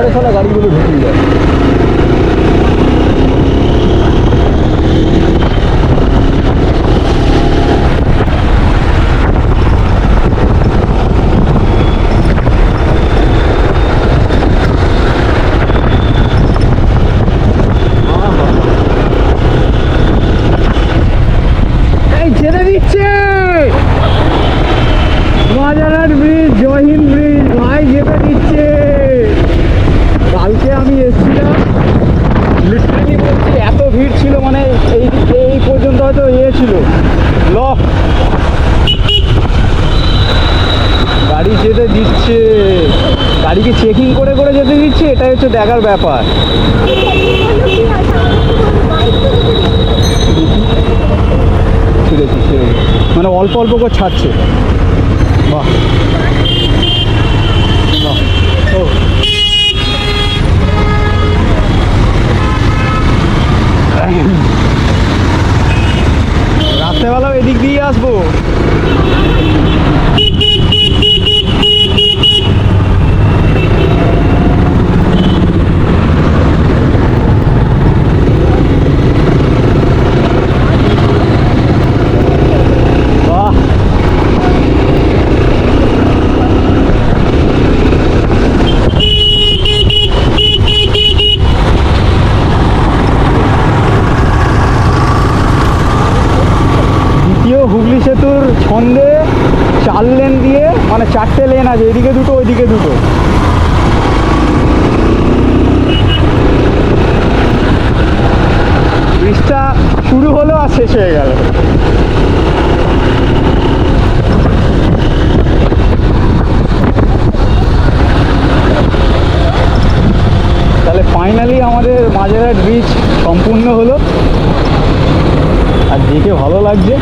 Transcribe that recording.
মারে সারা গাড়িগুলো ঢুকিয়ে যায় Yeah! হয়তো ইয়ে ছিল লক। গাড়ি যেতে দিচ্ছে। গাড়িকে চেকিং করে করে যেতে দিচ্ছে, এটাই হচ্ছে দেখার ব্যাপার। মানে অল্প অল্প করে ছাড়ছে। বাহ। সেতুর ছন্দে চার লেন দিয়ে মানে চারটে লেন আছে, এদিকে দুটো, ওইদিকে দুটো। ব্রিজটা শুরু হলো আর শেষ হয়ে গেল। তাহলে ফাইনালি আমাদের মাঝেরহাট ব্রিজ সম্পূর্ণ হলো। আর দেখে ভালো লাগছে।